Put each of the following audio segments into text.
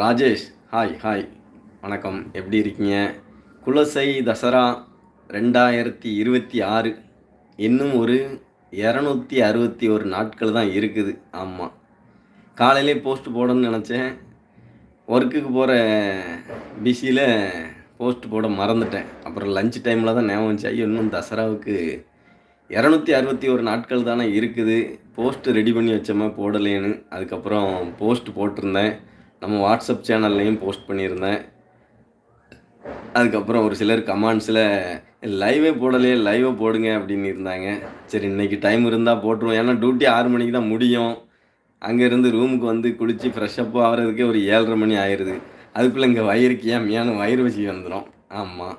Rajesh hi hi வணக்கம். எப்படி இருக்கீங்க? குலசை தசரா ரெண்டாயிரத்தி இருபத்தி ஆறு. இன்னும் ஒரு இரநூத்தி அறுபத்தி ஒரு நாட்கள் தான் இருக்குது. ஆமாம் காலையிலே போஸ்ட் போடணும்னு நினச்சேன். ஒர்க்குக்கு போகிற பிஸியில் போஸ்ட் போட மறந்துட்டேன். அப்புறம் லஞ்ச் டைமில் தான் ஞாபகம் வந்துச்சு. ஐயோ இன்னும் தசராவுக்கு இரநூத்தி அறுபத்தி ஒரு நாட்கள் தானே இருக்குது. போஸ்ட்டு ரெடி பண்ணி வச்சோமா போடலேன்னு அதுக்கப்புறம் போஸ்ட் போட்டிருந்தேன். நம்ம வாட்ஸ்அப் சேனல்லையும் போஸ்ட் பண்ணியிருந்தேன். அதுக்கப்புறம் ஒரு சிலர் கமெண்ட்ஸில் லைவே போடலையே லைவை போடுங்க அப்படின்னு இருந்தாங்க. சரி இன்னைக்கு டைம் இருந்தால் போட்டுருவோம். ஏன்னா டியூட்டி ஆறு மணிக்கு தான் முடியும். அங்கேருந்து ரூமுக்கு வந்து குளித்து ஃப்ரெஷ்அப் ஆகிறதுக்கே ஒரு ஏழரை மணி ஆயிடுது அதுக்குள்ளே இங்கே வயிறுக்கு ஏன் வயிறு வச்சு வந்துடும் ஆமாம்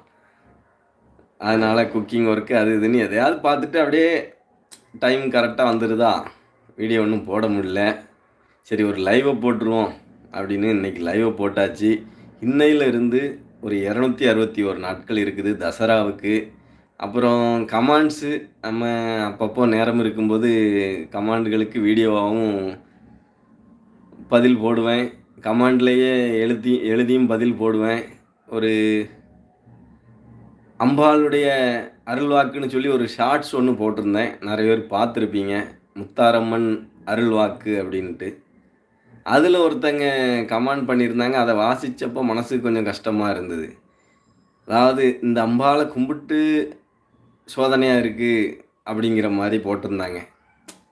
அதனால் குக்கிங் ஒர்க்கு அது இதுன்னு எதையாவது பார்த்துட்டு அப்படியே டைம் கரெக்டாக வந்துடுதா வீடியோ ஒன்றும் போட முடியல. சரி ஒரு லைவை போட்டுருவோம். அப்படின்னு இன்றைக்கி லைவை போட்டாச்சு. இன்னையிலிருந்து ஒரு இரநூத்தி அறுபத்தி ஒரு நாட்கள் இருக்குது தசராவுக்கு. அப்புறம் கமாண்ட்ஸு நம்ம அப்பப்போ நேரம் இருக்கும்போது கமாண்டுகளுக்கு வீடியோவாகவும் பதில் போடுவேன். கமாண்ட்லேயே எழுதி எழுதியும் பதில் போடுவேன். ஒரு அம்பாளுடைய அருள்வாக்குன்னு சொல்லி ஒரு ஷார்ட்ஸ் ஒன்று போட்டிருந்தேன். நிறைய பேர் பார்த்துருப்பீங்க. முத்தாரம்மன் அருள்வாக்கு அப்படின்ட்டு. அதில் ஒருத்தங்க கமெண்ட் பண்ணியிருந்தாங்க. அதை வாசித்தப்போ மனசுக்கு கொஞ்சம் கஷ்டமாக இருந்தது. அதாவது இந்த அம்பாளை கும்பிட்டு சோதனையாக இருக்குது அப்படிங்கிற மாதிரி போட்டிருந்தாங்க.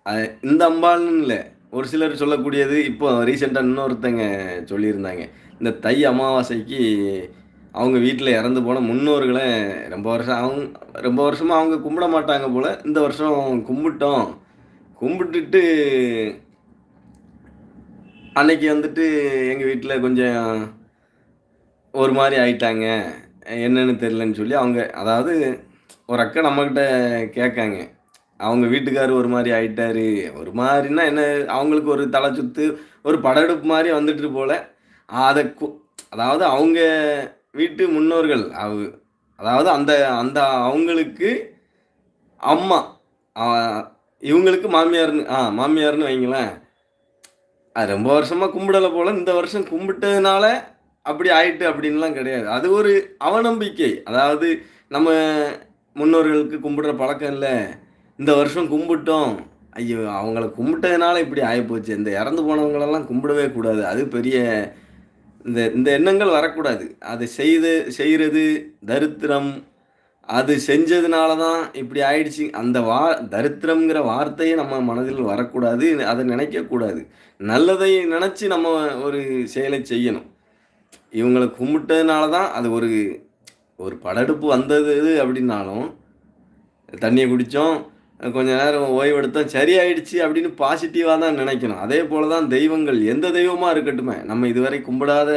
அது இந்த அம்பாள்னு இல்லை. ஒரு சிலர் சொல்லக்கூடியது இப்போ ரீசெண்டாக இன்னொருத்தங்க சொல்லியிருந்தாங்க. இந்த தை அமாவாசைக்கு அவங்க வீட்டில் இறந்து போன முன்னோர்களை ரொம்ப வருஷம் அவங்க ரொம்ப வருஷமாக அவங்க கும்பிட மாட்டாங்க போல் இந்த வருஷம் கும்பிட்டோம். கும்பிட்டுட்டு அன்னைக்கு வந்துட்டு எங்கள் வீட்டில் கொஞ்சம் ஒரு மாதிரி ஆயிட்டாங்க. என்னன்னு தெரிலன்னு சொல்லி அவங்க அதாவது ஒரு அக்கா நம்மக்கிட்ட கேட்காங்க. அவங்க வீட்டுக்காரர் ஒரு மாதிரி ஆயிட்டாரு. ஒரு மாதிரின்னா என்ன அவங்களுக்கு ஒரு தலை சுத்து ஒரு படெடுப்பு மாதிரி வந்துட்டு போல. அதை கு- அதாவது அவங்க வீட்டு முன்னோர்கள் அவ அதாவது அந்த அந்த அவங்களுக்கு அம்மா இவங்களுக்கு மாமியார்னு ஆ மாமியார்னு வைங்களேன். அது ரொம்ப வருஷமாக கும்பிடலை போல் இந்த வருஷம் கும்பிட்டதுனால அப்படி ஆயிட்டு அப்படின்லாம் கிடையாது. அது ஒரு அவநம்பிக்கை. அதாவது நம்ம முன்னோர்களுக்கு கும்பிடுற பழக்கம் இல்லை. இந்த வருஷம் கும்பிட்டோம். ஐயோ அவங்கள கும்பிட்டதுனால இப்படி ஆகிப்போச்சு இந்த இறந்து போனவங்களெல்லாம் கும்பிடவே கூடாது. அது பெரிய இந்த இந்த எண்ணங்கள் வரக்கூடாது. அது செய்து செய்கிறது தரித்திரம். அது செஞ்சதுனால தான் இப்படி ஆயிடுச்சு. அந்த வா தரித்திரம்ங்கிற வார்த்தையை நம்ம மனதில் வரக்கூடாது அதை நினைக்கக்கூடாது. நல்லதை நினச்சி நம்ம ஒரு செயலை செய்யணும். இவங்களை கும்பிட்டதுனால தான் அது ஒரு ஒரு படடுப்பு வந்தது அப்படின்னாலும் தண்ணியை குடித்தோம் கொஞ்ச நேரம் ஓய்வெடுத்தோம் சரியாயிடுச்சு அப்படின்னு பாசிட்டிவாக தான் நினைக்கணும். அதே போல தான் தெய்வங்கள் எந்த தெய்வமாக இருக்கட்டுமே நம்ம இதுவரை கும்பிடாத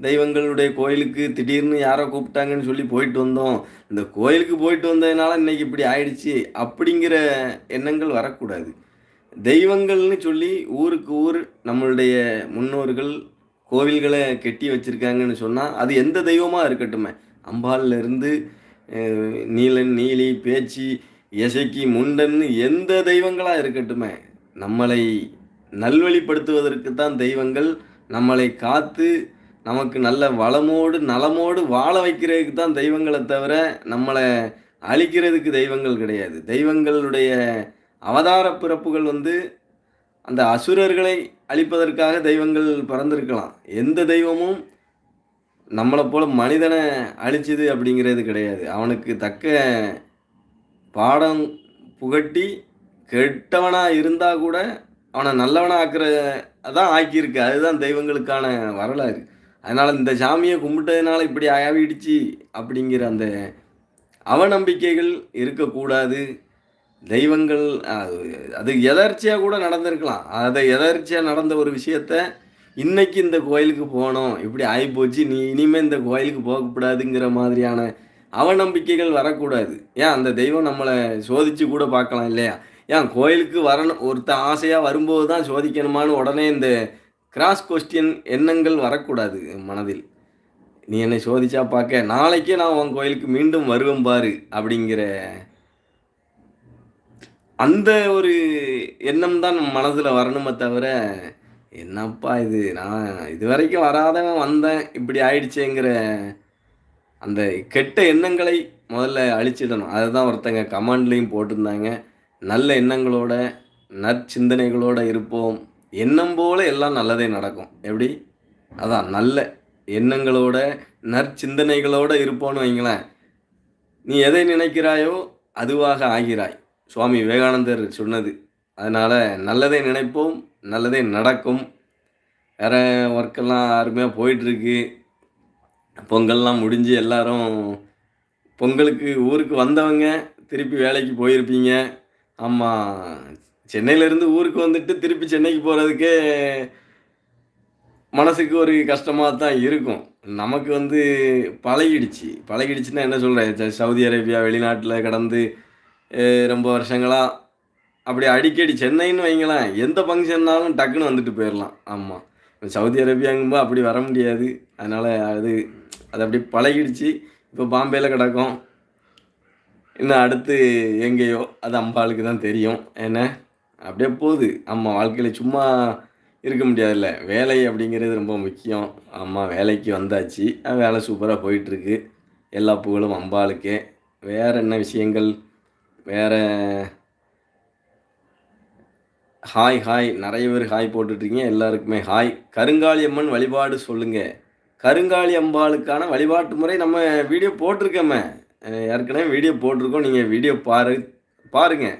தெய்வங்களுடைய கோயிலுக்கு திடீர்னு யாரோ கூப்பிட்டாங்கன்னு சொல்லி போயிட்டு வந்தோம். இந்த கோயிலுக்கு போயிட்டு வந்ததுனால இன்னைக்கு இப்படி ஆயிடுச்சு அப்படிங்கிற எண்ணங்கள் வரக்கூடாது. தெய்வங்கள்னு சொல்லி ஊருக்கு ஊர் நம்மளுடைய முன்னோர்கள் கோவில்களை கெட்டி வச்சுருக்காங்கன்னு சொன்னால் அது எந்த தெய்வமாக இருக்கட்டுமே. அம்பாலிருந்து நீலன் நீலி பேச்சி இசைக்கு முண்டன்னு எந்த தெய்வங்களாக இருக்கட்டுமே. நம்மளை நல்வழிப்படுத்துவதற்கு தான் தெய்வங்கள் நம்மளை காத்து நமக்கு நல்ல வளமோடு நலமோடு வாழ வைக்கிறதுக்கு தான் தெய்வங்களை தவிர நம்மளை அழிக்கிறதுக்கு தெய்வங்கள் கிடையாது. தெய்வங்களுடைய அவதார பிறப்புகள் வந்து அந்த அசுரர்களை அழிப்பதற்காக தெய்வங்கள் பிறந்திருக்கலாம். எந்த தெய்வமும் நம்மளை போல் மனிதனை அழிச்சது அப்படிங்கிறது கிடையாது. அவனுக்கு தக்க பாடம் புகட்டி கெட்டவனாக இருந்தால் கூட அவனை நல்லவனாக ஆக்கிற அதான் ஆக்கியிருக்கு. அதுதான் தெய்வங்களுக்கான வரலாறு. அதனால் இந்த சாமியை கும்பிட்டதுனால இப்படி ஆவிடுச்சு அப்படிங்கிற அந்த அவநம்பிக்கைகள் இருக்கக்கூடாது. தெய்வங்கள் அது எதர்ச்சியாக கூட நடந்திருக்கலாம். அதை எதர்ச்சியாக நடந்த ஒரு விஷயத்த இன்னைக்கு இந்த கோயிலுக்கு போனோம். இப்படி ஆகிப்போச்சு நீ இனிமேல் இந்த கோயிலுக்கு போகக்கூடாதுங்கிற மாதிரியான அவநம்பிக்கைகள் வரக்கூடாது. ஏன்? அந்த தெய்வம் நம்மளை சோதிச்சு கூட பார்க்கலாம் இல்லையா? ஏன்? கோயிலுக்கு வரணும் ஒருத்தன் ஆசையாக வரும்போது தான் சோதிக்கணுமான்னு உடனே இந்த கிராஸ் கொஸ்டின் எண்ணங்கள் வரக்கூடாது மனதில். நீ என்னை சோதிச்சா பார்க்க நாளைக்கே நான் உன் கோயிலுக்கு மீண்டும் வருவேன் பாரு அப்படிங்கிற அந்த ஒரு எண்ணம் தான் நம்ம மனதில் வரணுமே தவிர என்னப்பா இது? நான் இது வரைக்கும் வராதவன் வந்தேன் இப்படி ஆயிடுச்சேங்கிற அந்த கெட்ட எண்ணங்களை முதல்ல அழிச்சிடணும். அதுதான் ஒருத்தங்க கமெண்ட்லேயும் போட்டிருந்தாங்க. நல்ல எண்ணங்களோட நற்சிந்தனைகளோட இருப்போம். எண்ணம் போல எல்லாம் நல்லதே நடக்கும். எப்படி? அதான் நல்ல எண்ணங்களோட நற்சிந்தனைகளோட இருப்போன்னு வைங்களேன். நீ எதை நினைக்கிறாயோ அதுவாக ஆகிறாய். சுவாமி விவேகானந்தர் சொன்னது. அதனால் நல்லதை நினைப்போம் நல்லதே நடக்கும். வேறு ஒர்க்கெல்லாம் அருமையாக போயிட்டுருக்கு. பொங்கல்லாம் முடிஞ்சு எல்லாரும் பொங்கலுக்கு ஊருக்கு வந்தவங்க திருப்பி வேலைக்கு போயிருப்பீங்க. ஆமாம் சென்னையிலேருந்து ஊருக்கு வந்துட்டு திருப்பி சென்னைக்கு போகிறதுக்கே மனசுக்கு ஒரு கஷ்டமாக தான் இருக்கும். நமக்கு வந்து பழகிடுச்சு. பழகிடுச்சுன்னா என்ன சொல்கிறேன் சவுதி அரேபியா வெளிநாட்டில் கடந்து ரொம்ப வருஷங்களாக அப்படி அடிக்கடி சென்னைன்னு வைங்களேன். எந்த ஃபங்க்ஷன்னாலும் டக்குன்னு வந்துட்டு போயிடலாம் ஆமாம் சவுதி அரேபியாங்கும்போது அப்படி வர முடியாது. அதனால் அது அது அப்படி பழகிடுச்சு. இப்போ பாம்பேயில் கிடக்கும். இன்னும் அடுத்து எங்கேயோ. அது அம்பாளுக்கு தான் தெரியும். என்ன? அப்படியே போகுது. அம்மா வாழ்க்கையில் சும்மா இருக்க முடியாதுல்ல. வேலை அப்படிங்கிறது ரொம்ப முக்கியம். அம்மா வேலைக்கு வந்தாச்சு. வேலை சூப்பராக போயிட்டுருக்கு. எல்லா புகழும் அம்பாளுக்கே. வேறு என்ன விஷயங்கள்? வேறு ஹாய் ஹாய். நிறைய பேர் ஹாய் போட்டுட்ருக்கீங்க. எல்லாருக்குமே ஹாய். கருங்காளி அம்மன் வழிபாடு சொல்லுங்கள் கருங்காளி அம்பாளுக்கான வழிபாட்டு முறை நம்ம வீடியோ போட்டிருக்கோமே. ஏற்கனவே வீடியோ போட்டிருக்கோம். நீங்கள் வீடியோ பாரு பாருங்கள்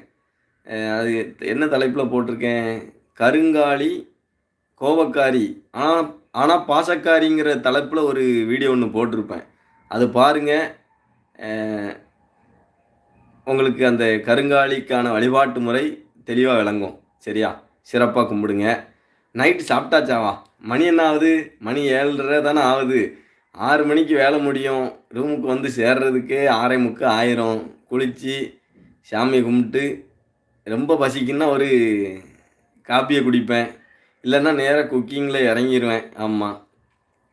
அது என்ன தலைப்பில் போட்டிருக்கேன்? கருங்காலி கோபக்காரி ஆனால் ஆனால் பாசக்காரிங்கிற தலைப்பில் ஒரு வீடியோ ஒன்று போட்டிருப்பேன். அது பாருங்கள் உங்களுக்கு அந்த கருங்காலிக்கான வழிபாட்டு முறை தெளிவாக விளங்கும். சரியா? சிறப்பாக கும்பிடுங்க. நைட்டு சாப்பிட்டாச்சாவா மணி என்ன ஆகுது? மணி ஏழரை தானே ஆகுது. ஆறு மணிக்கு வேலை முடியும். ரூமுக்கு வந்து சேர்றதுக்கே ஆறே முக்கு ஆயிரம். குளித்து சாமியை கும்பிட்டு ரொம்ப பசிக்குன்னா ஒரு காப்பியை குடிப்பேன். இல்லைன்னா நேராக குக்கிங்கில் இறங்கிடுவேன் ஆமாம்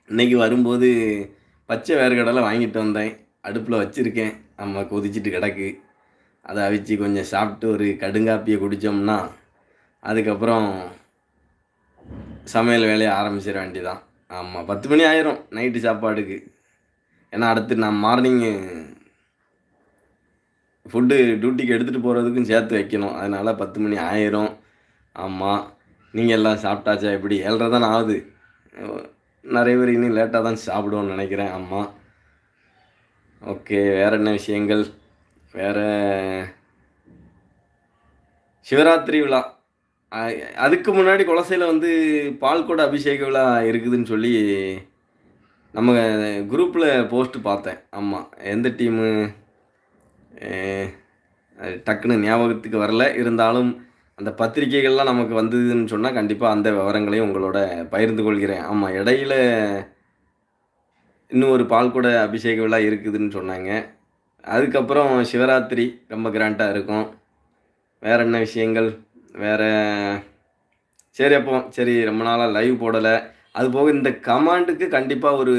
இன்றைக்கி வரும்போது பச்சை வேர்க்கடலை வாங்கிட்டு வந்தேன். அடுப்பில் வச்சுருக்கேன். ஆமாம் கொதிச்சிட்டு கிடக்கு. அதை அவிச்சு கொஞ்சம் சாப்பிட்டு ஒரு கடுங்காப்பியை குடித்தோம்னா அதுக்கப்புறம் சமையல் வேலையை ஆரம்பிச்சிட வேண்டியதான் ஆமாம் பத்து மணி ஆயிரும் நைட்டு சாப்பாடுக்கு. ஏன்னா அடுத்து நான் மார்னிங்கு ஃபுட்டு டியூட்டிக்கு எடுத்துகிட்டு போகிறதுக்கும் சேர்த்து வைக்கணும். அதனால் பத்து மணி ஆயிரும். ஆமாம் நீங்கள் எல்லாம் சாப்பிட்டாச்சா? எப்படி? ஏழரை தான் ஆகுது. நிறைய பேர் இன்னும் லேட்டாக தான் சாப்பிடுவோன்னு நினைக்கிறேன். ஆமாம் ஓகே வேறு என்ன விஷயங்கள்? வேறு சிவராத்திரி விழா. அதுக்கு முன்னாடி குலசையில் வந்து பால்கோட அபிஷேக விழா இருக்குதுன்னு சொல்லி நம்ம குரூப்பில் போஸ்ட்டு பார்த்தேன். ஆமாம் எந்த டீமு டக்குன்னு ஞாபகத்துக்கு வரல. இருந்தாலும் அந்த பத்திரிக்கைகள்லாம் நமக்கு வந்ததுன்னு சொன்னால் கண்டிப்பாக அந்த விவரங்களையும் உங்களோட பகிர்ந்து கொள்கிறேன். ஆமாம் இடையில இன்னும் ஒரு பால்குட அபிஷேக விழா இருக்குதுன்னு சொன்னாங்க. அதுக்கப்புறம் சிவராத்திரி ரொம்ப கிராண்டாக இருக்கும். வேறு என்ன விஷயங்கள்? வேறு சரி அப்போ சரி ரொம்ப நாளாக லைவ் போடலை. அது போக இந்த கமாண்டுக்கு கண்டிப்பாக ஒரு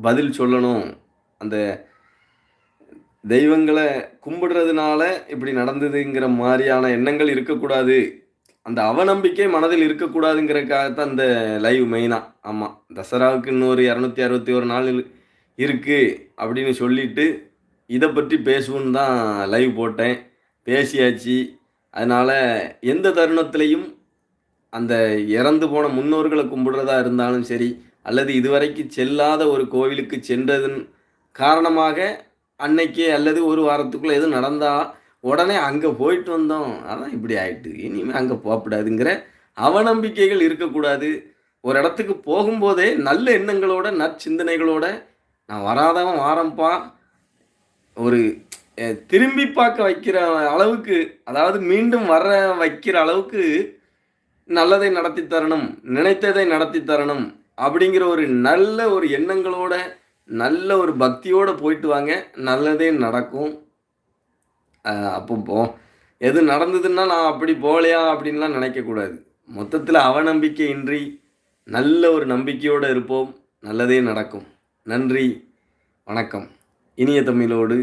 பதில் சொல்லணும். அந்த தெய்வங்களை கும்பிடுறதுனால இப்படி நடந்ததுங்கிற மாதிரியான எண்ணங்கள் இருக்கக்கூடாது. அந்த அவநம்பிக்கை மனதில் இருக்கக்கூடாதுங்கிறக்காகத்தான் அந்த லைவ் மெயினாக ஆமாம் தசராவுக்கு இன்னொரு இரநூத்தி அறுபத்தி ஒரு நாள் இருக்குது அப்படின்னு சொல்லிட்டு இதை பற்றி பேசுவோன்னு தான் லைவ் போட்டேன். பேசியாச்சு. அதனால் எந்த தருணத்திலையும் அந்த இறந்து போன முன்னோர்களை கும்பிடுறதா இருந்தாலும் சரி அல்லது இதுவரைக்கும் செல்லாத ஒரு கோவிலுக்கு சென்றதன் காரணமாக அன்னைக்கு அல்லது ஒரு வாரத்துக்குள்ளே எதுவும் நடந்தால் உடனே அங்கே போயிட்டு வந்தோம். அதான் இப்படி ஆயிட்டு. இனிமேல் அங்கே போகக்கூடாதுங்கிற அவநம்பிக்கைகள் இருக்கக்கூடாது. ஒரு இடத்துக்கு போகும்போதே நல்ல எண்ணங்களோட நற்சிந்தனைகளோட நான் வராதவன் வாரம்பா. ஒரு திரும்பி பார்க்க வைக்கிற அளவுக்கு அதாவது மீண்டும் வர வைக்கிற அளவுக்கு நல்லதை நடத்தி தரணும் நினைத்ததை நடத்தி தரணும் அப்படிங்கிற ஒரு நல்ல ஒரு எண்ணங்களோட நல்ல ஒரு பக்தியோடு போயிட்டு வாங்க. நல்லதே நடக்கும். அப்போ எது நடந்ததுன்னா நான் அப்படி போகலையா அப்படின்லாம் நினைக்கக்கூடாது மொத்தத்தில் அவநம்பிக்கை இன்றி நல்ல ஒரு நம்பிக்கையோடு இருப்போம். நல்லதே நடக்கும். நன்றி. வணக்கம். இனிய தமிழோடு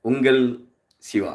உங்கள் சிவா.